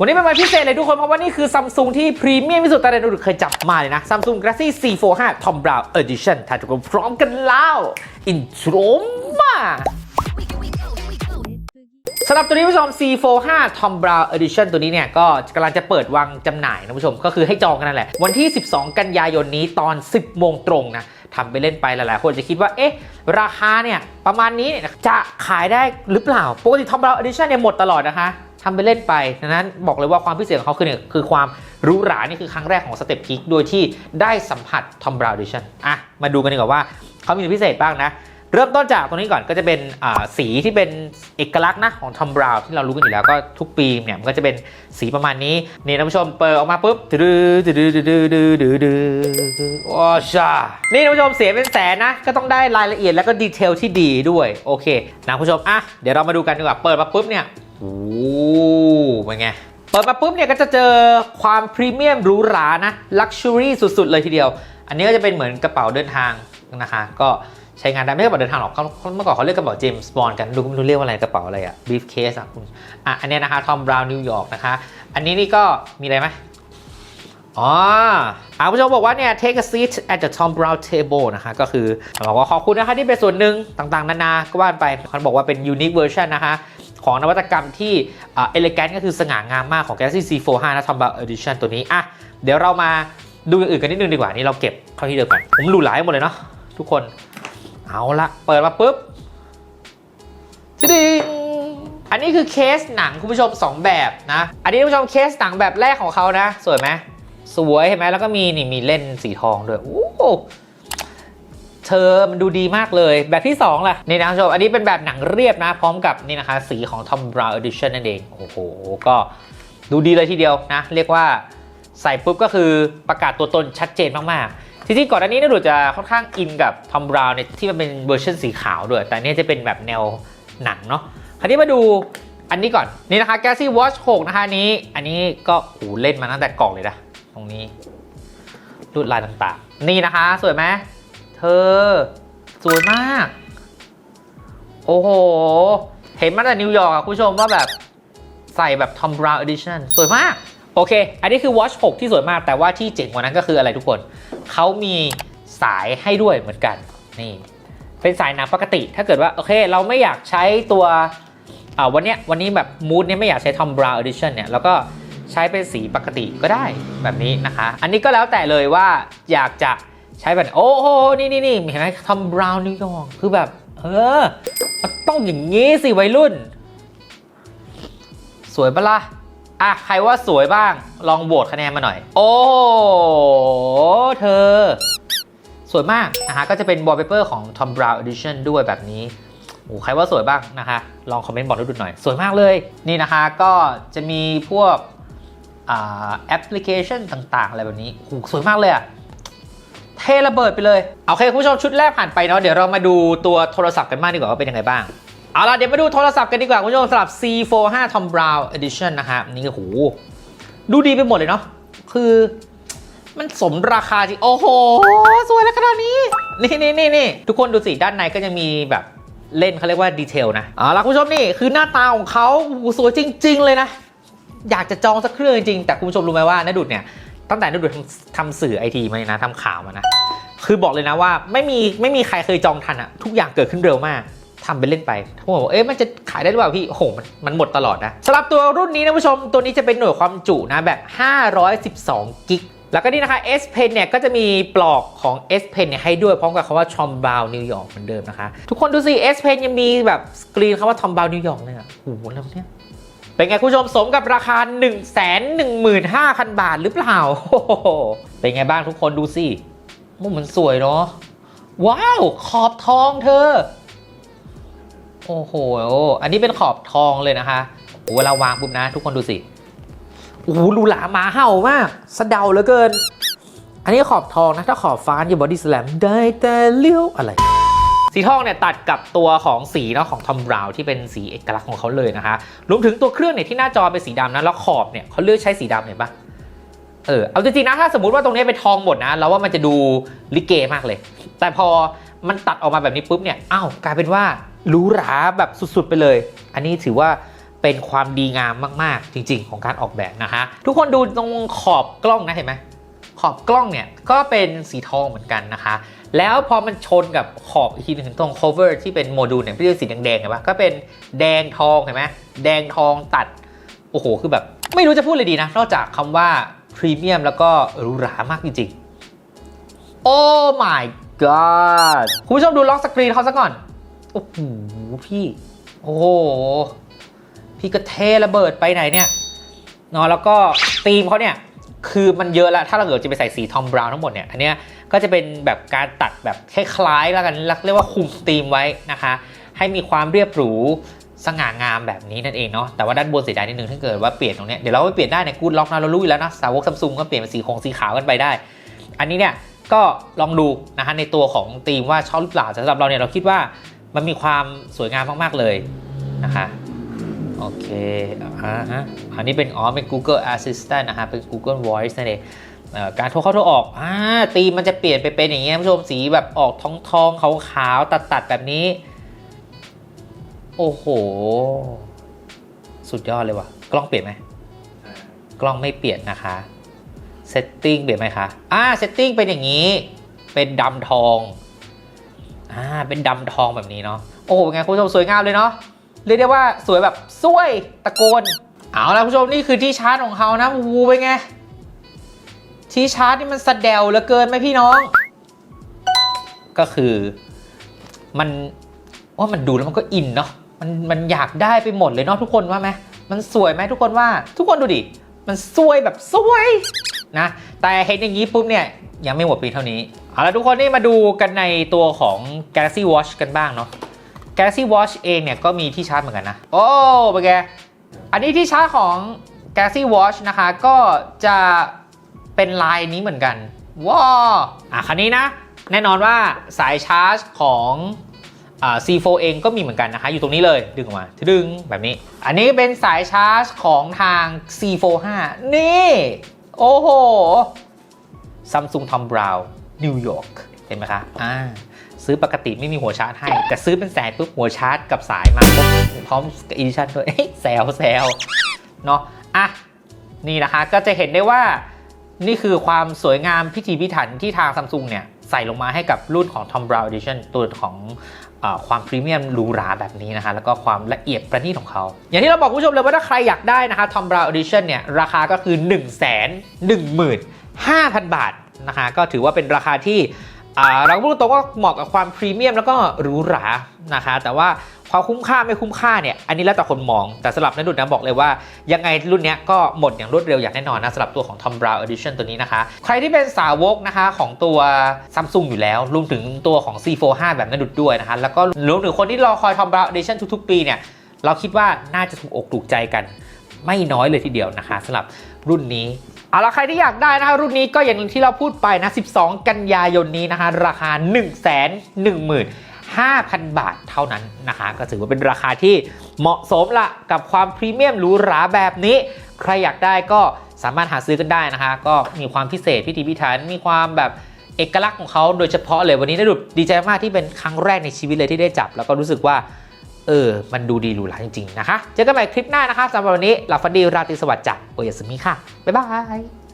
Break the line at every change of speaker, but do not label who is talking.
วันนี้เป็นวันพิเศษเลยทุกคนเพราะว่านี่คือซัมซุงที่พรีเมียมที่สุดตอนนี้เราเคยจับมาเลยนะ Samsung Galaxy C45 Tom Brown Edition ถ้าทุกคนพร้อมกันแล้วอินโทรมาสำหรับตัวนี้ผู้ชม C45 Tom Brown Edition ตัวนี้เนี่ยก็กำลังจะเปิดวางจำหน่ายนะผู้ชมก็คือให้จองกันนั่นแหละ วันที่ 12 กันยายนนี้ตอน 10 โมงตรงนะทำไปเล่นไปหลายๆ คนจะคิดว่า เอ๊ะ ราคาเนี่ย ประมาณนี้จะขายได้หรือเปล่า ปกติ Tom Brown Edition เนี่ยหมดตลอดนะคะ ทำไปเล่นไปดังนั้นบอกเลยว่าความพิเศษของเขาคือเนี่ยคือความรู้หรานี่คือครั้งแรกของสเต็ปพีคโดยที่ได้สัมผัส Tom Brown Edition อะมาดูกันดีกว่าว่าเขามีอะไรพิเศษบ้างนะ เริ่มต้นจากตรงนี้ก่อนก็จะเป็นสีที่เป็นเอกลักษณ์นะของทอมบราวน์ที่เรารู้กันอยู่แล้วก็ทุกปีเนี่ยมันก็จะเป็นสีประมาณนี้นี่ท่านผู้ชมเปิดออกมาปุ๊บดื้อดื้อดื้อดื้อดื้อดื้อดื้อโอ้ชานี่ท่านผู้ชมเสียเป็นแสนนะ ก็ต้องได้รายละเอียดแล้วก็ดีเทลที่ดีด้วยโอเคนะผู้ชมอะเดี๋ยวเรามาดูกันดีกว่าเปิดมาปุ๊บเนี่ย โอ้เป็นไง เปิดมาปุ๊บเนี่ยก็จะเจอความพรีเมียมหรูหรานะ ลักชัวรี่สุด ๆ เลยทีเดียว อันนี้ก็จะเป็นเหมือนกระเป๋าเดินทางนะคะ ก็ใช้งานได้ไม่ใช่กระเป๋าเดินทางหรอกเขาเขาเมื่อก่อนเขาเรียกกระเป๋าเจมส์บอนด์กันดูไม่รู้เรียกว่าอะไรกระเป๋าอะไรอะบีฟเคสอะคุณอะอันนี้นะคะทอมบราวน์นิวยอร์กนะคะ อันนี้นี่ก็มีอะไรไหมอ๋ออาผู้ชมบอกว่าเนี่ย take a seat at the Tom Brown table นะคะ ก็คือบอกว่าขอบคุณนะคะที่เป็นส่วนหนึ่งต่างๆ นานา ก็ว่าไปเขาบอกว่าเป็น unique version นะคะ ของนวัตกรรมที่เอลิแกนก็คือสง่างามมากของ Galaxy C45 นะ Tom Brown Edition ตัวนี้อะเดี๋ยวเรามาดูอย่างอื่นกันนิดนึงดีกว่านี่เราเก็บเข้าที่เดิมก่อนผมหรูหราให้หมดเลยเนาะทุกคนเอาละเปิดมาปุ๊บดิอันนี้คือเคสหนังคุณผู้ชม 2 แบบนะ อันนี้คุณผู้ชมเคสหนังแบบแรกของเขานะ สวยไหมสวยเห็นไหมแล้วก็มีนี่มีเล่นสีทองด้วยโอ้ เธอมันดูดีมากเลยแบบที่2ล่ะนี่นะคุณผู้ชมอันนี้เป็นแบบหนังเรียบนะ พร้อมกับนี่นะคะ สีของ Tom Brown Edition นั่นเองโอ้โหก็ดูดีเลยทีเดียวนะ เรียกว่าใส่ปุ๊บก็คือประกาศตัวตนชัดเจนมากๆ ที่ที่ก่อนอันนี้นะดูจะค่อนข้างอินกับ Tom Brown เนี่ยที่มันเป็นเวอร์ชันสีขาวด้วย แต่นี่จะเป็นแบบแนวหนังเนาะคราวนี้มาดูอันนี้ก่อนนี่นะคะ Galaxy Watch 6 นะคะนี้ อันนี้ก็โอ้เล่นมาตั้งแต่กล่องเลยนะ ตรงนี้ลวดลายต่างๆ นี่นะคะ สวยไหม เธอ สวยมาก โอ้โห เห็นมาแต่นิวยอร์กอะคุณผู้ชมว่าแบบใส่แบบ Tom Brown Edition สวยมาก โอเค อันนี้คือ Watch 6 ที่สวยมาก แต่ว่าที่เจ๋งกว่านั้นก็คืออะไรทุกคน เขามีสายให้ด้วยเหมือนกัน นี่ เป็นสายหนังปกติ ถ้าเกิดว่า โอเค เราไม่อยากใช้ตัววันนี้วันนี้แบบมูดเนี้ยไม่อยากใช้ Tom Brown Edition เนี่ย แล้วก็ใช้เป็นสีปกติก็ได้แบบนี้นะคะ อันนี้ก็แล้วแต่เลยว่าอยากจะ ใช้แบบโอ้โหนี่นี่นี่เห็นไหม Tom Brown นิวยอร์กคือแบบ เออ มันต้องอย่างงี้สิวัยรุ่น สวยปะล่ะอะใครว่าสวยบ้าง ลองโหวตคะแนนมาหน่อย โอ้โหเธอ สวยมากนะคะก็จะเป็น wallpaper ของ Tom Brown Edition ด้วยแบบนี้โอ้ใครว่าสวยบ้างนะคะลองคอมเมนต์บอกดูหน่อย สวยมากเลย นี่นะคะก็จะมีพวกแอปพลิเคชันต่าง ๆ อะไรแบบนี้โอ้สวยมากเลยอะ เทระเบิดไปเลยโอเคคุณผู้ชมชุดแรกผ่านไปเนาะเดี๋ยวเรามาดูตัวโทรศัพท์กันบ้างดีกว่าว่าเป็นยังไงบ้างเอาล่ะเดี๋ยวมาดูโทรศัพท์กันดีกว่าคุณผู้ชมสำหรับ C45 Tom Brown Edition นะครับนี่ก็โหดูดีไปหมดเลยเนาะคือมันสมราคาจริงโอ้โห สวยแล้วขนาดนี้ นี่นี่นี่นี่ทุกคนดูสิ ด้านในก็จะมีแบบเล่นเขาเรียกว่าดีเทลนะเอาล่ะคุณผู้ชมนี่คือหน้าตาของเขาสวยจริง ๆ เลยนะ อยากจะจองสักเครื่องจริงๆแต่คุณผู้ชมรู้ไหมว่านดุดเนี่ย ตั้งแต่นดุดทำทำสื่อไอทีมานะทำข่าวมานะ คือบอกเลยนะว่าไม่มีไม่มีใครเคยจองทันอะทุกอย่างเกิดขึ้นเร็วมากทำไปเล่นไปผมบอกเอ๊ะมันจะขายได้หรือเปล่าพี่โอ้โหมันมันหมดตลอดนะสำหรับตัวรุ่นนี้นะผู้ชมตัวนี้จะเป็นหน่วยความจุนะแบบ 512 กิกแล้วก็นี่นะคะ S Pen เนี่ยก็จะมีปลอกของ S Pen เนี่ยให้ด้วยพร้อมกับคำว่า Tom Brown New York เหมือนเดิมนะคะ ทุกคนดูสิ S Pen ยังมีแบบสกรีนคำว่า Tom Brown New York เลยอะโอ้โหแล้วเนี่ย เป็นไงคุณผู้ชมสมกับราคา 1 1 5 0 0 0 บาทหรือเปล่า เป็นไงบ้างทุกคนดูสิมุมมันสวยเนาะว้าว ขอบทองเธอ โอ้โห อันนี้เป็นขอบทองเลยนะคะเวลาวางปุ๊บนะ ทุกคนดูสิโอ้โหหรูหราหมาเห่ามากสะเดาเหลือเกิน อันนี้ขอบทองนะ ถ้าขอบฟ้าอย่าบอดี้สแลมได้แต่เลี้ยวอะไร สีทองเนี่ยตัดกับตัวของสีเนาะของทอมบราวที่เป็นสีเอกลักษณ์ของเขาเลยนะคะรวมถึงตัวเครื่องเนี่ยที่หน้าจอเป็นสีดำนะแล้วขอบเนี่ยเขาเลือกใช้สีดำเห็นปะเออเอาจริงๆนะถ้าสมมติว่าตรงนี้เป็นทองหมดนะเราว่ามันจะดูลิเกมากเลย แต่พอมันตัดออกมาแบบนี้ปุ๊บเนี่ยอ้าวกลายเป็นว่าหรูหราแบบสุดๆไปเลย อันนี้ถือว่าเป็นความดีงามมากๆ จริง ๆ ของการออกแบบนะคะทุกคนดูตรงขอบกล้องนะเห็นไหม ขอบกล้องเนี่ยก็เป็นสีทองเหมือนกันนะคะ แล้วพอมันชนกับขอบอีกทีหนึงตรง cover ที่เป็นโมดูลเนี่ยที่เป็นสีแดงๆเห็นปะก็เป็นแดงทองเห็นไหมแดงทองตัดโอ้โหคือแบบ ไม่รู้จะพูดเลยดีนะ นอกจากคำว่าพรีเมียมแล้วก็หรูหรามากจริงๆ โอ้ my god คุณผู้ชมดูล็อกสกรีนเขาซะก่อน โอ้โหพี่ โอ้โห พี่ก็เทระเบิดไปไหนเนี่ยนาะแล้วก็ธีมเขาเนี่ย คือมันเยอะแล้วถ้าเราเกิดจะไปใส่สีทอมบราวน์ทั้งหมดเนี่ย อันเนี้ยก็จะเป็นแบบการตัดแบบคล้ายๆแล้วกันเรียกว่าคุมธีมไว้นะคะ ให้มีความเรียบหรูสง่างามแบบนี้นั่นเองเนาะ แต่ว่าด้านบนเสียดายนิดนึงถ้าเกิดว่าเปลี่ยนตรงเนี้ย เดี๋ยวเราไปเปลี่ยนได้ในกูดล็อกนะเรารู้อยู่แล้วนะ สาวกซัมซุงก็เปลี่ยนเป็นสีคงสีขาวกันไปได้ อันนี้เนี่ยก็ลองดูนะคะในตัวของธีมว่าชอบหรือเปล่าสำหรับเราเนี่ยเราคิดว่ามันมีความสวยงามมากๆเลยนะคะ โอเคอ่าฮะอันนี้เป็นอ๋อเป็น Google Assistant นะฮะเป็น Google Voice นั่นเองเอ่อการโทรเข้าโทรออกอ่าตีมมันจะเปลี่ยนไปเป็นอย่างเงี้ยผู้ชมสีแบบออกทองทองขาวขาวตัดตัดๆแบบนี้ โอ้โห สุดยอดเลยว่ะ กล้องเปลี่ยนไหม กล้องไม่เปลี่ยนนะคะเซตติ้งเปลี่ยนไหมคะอ่าเซตติ้งเป็นอย่างนี้ เป็นดำทองอ่าเป็นดำทองแบบนี้เนาะโอ้โหเป็นไงคุณผู้ชมสวยงามเลยเนาะ เรียกได้ว่าสวยแบบสวยตะโกน เอาละคุณผู้ชมนี่คือที่ชาร์จของเขานะวูเป็นไง ที่ชาร์จนี่มันสะเดวเหลือเกินไหมพี่น้อง ก็คือมันว่ามันดูแล้วมันก็อินเนาะมันมันอยากได้ไปหมดเลยเนาะทุกคนว่าไหมมันสวยไหมทุกคนว่า ทุกคนดูดิ มันสวยแบบสวยนะ แต่เห็นอย่างนี้ปุ๊บเนี่ยยังไม่หมดเพียงเท่านี้ เอาละทุกคนนี่มาดูกันในตัวของ Galaxy Watch กันบ้างเนาะ Galaxy Watch เองเนี่ยก็มีที่ชาร์จเหมือนกันนะ โอ้เป็นไงอันนี้ที่ชาร์จของ Galaxy Watch นะคะ ก็จะเป็นลายนี้เหมือนกันว้าอะคันนี้นะ แน่นอนว่าสายชาร์จของอ่า C4 เองก็มีเหมือนกันนะคะ อยู่ตรงนี้เลยดึงออกมาดึงแบบนี้ อันนี้เป็นสายชาร์จของทาง C45 นี่ โอ้โห Samsung Tom Brown นิวยอร์กเห็นไหมคะอ่า ซื้อปกติไม่มีหัวชาร์จให้ แต่ซื้อเป็นแสนปุ๊บหัวชาร์จกับสายมาพร้อมกับอีดิชั่นด้วยเอ้ยแซวแซวเนาะอะนี่นะคะก็จะเห็นได้ว่านี่คือความสวยงามพิถีพิถันที่ทางซัมซุงเนี่ย ใส่ลงมาให้กับรุ่นของ Tom Brown Edition ตัวของอความพรีเมียมหรูหราแบบนี้นะคะ แล้วก็ความละเอียดประณีตของเขา อย่างที่เราบอกคุณผู้ชมเลยว่าถ้าใครอยากได้นะคะ Tom Brown Edition เนี่ย ราคาก็คือ 1 1 5 0 0 0 บาทนะคะ ก็ถือว่าเป็นราคาที่ อ่าเราพูดตรงว่าเหมาะกับความพรีเมียมแล้วก็หรูหรานะคะ แต่ว่าความคุ้มค่าไม่คุ้มค่าเนี่ยอันนี้แล้วแต่คนมอง แต่สำหรับนักดุดนะบอกเลยว่า ยังไงรุ่นเนี้ยก็หมดอย่างรวดเร็วอย่างแน่นอนนะสำหรับตัวของ Tom Brown Edition ตัวนี้นะคะ ใครที่เป็นสาวกนะคะของตัว Samsung อยู่แล้วรวมถึงตัวของ C45 แบบนักดุดด้วยนะคะแล้วก็รวมถึงคนที่รอคอย Tom Brown Edition ทุกๆ ปีเนี่ยเราคิดว่าน่าจะถูกอกถูกใจกัน ไม่น้อยเลยทีเดียวนะคะสำหรับรุ่นนี้ เอาละใครที่อยากได้นะคะรุ่นนี้ก็อย่างที่เราพูดไปนะ 12 กันยายนนี้นะคะราคา 1 1 1 5,000 บาทเท่านั้นนะคะ ก็ถือว่าเป็นราคาที่เหมาะสมละกับความพรีเมียมหรูหราแบบนี้ ใครอยากได้ก็สามารถหาซื้อกันได้นะคะ ก็มีความพิเศษพิธีพิถันมีความแบบเอกลักษณ์ของเขาโดยเฉพาะเลยวันนี้ได้ดูดีใจมากที่เป็นครั้งแรกในชีวิตเลยที่ได้จับ แล้วก็รู้สึกว่า เออ มันดูดีหรูหราจริงๆนะคะ เจอกันใหม่คลิปหน้านะคะสำหรับวันนี้หลับฝันดีราตรีสวัสดิ์จากโอยาสมิค่ะ บ๊ายบาย